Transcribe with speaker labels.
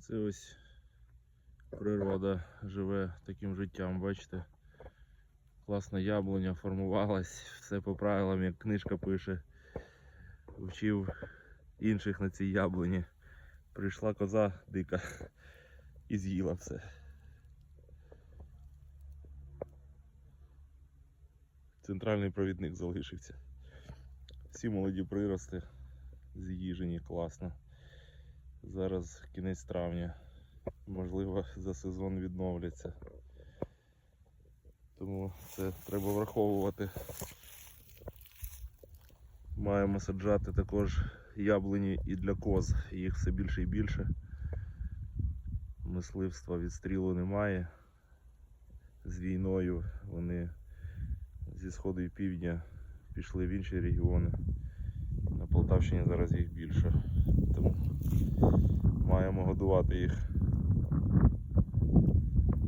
Speaker 1: Це ось природа живе таким життям, бачите. Класна яблуня формувалась, все по правилам, як книжка пише. Вчив інших на цій яблуні. Прийшла коза дика і з'їла все. Центральний провідник залишився. Всі молоді прирости з'їжені класно. Зараз кінець травня. Можливо, за сезон відновляться. Тому це треба враховувати. Маємо саджати також яблуні і для коз. Їх все більше і більше. Мисливства відстрілу немає. З війною вони зі сходу і півдня пішли в інші регіони. На Полтавщині зараз їх більше. Годувати їх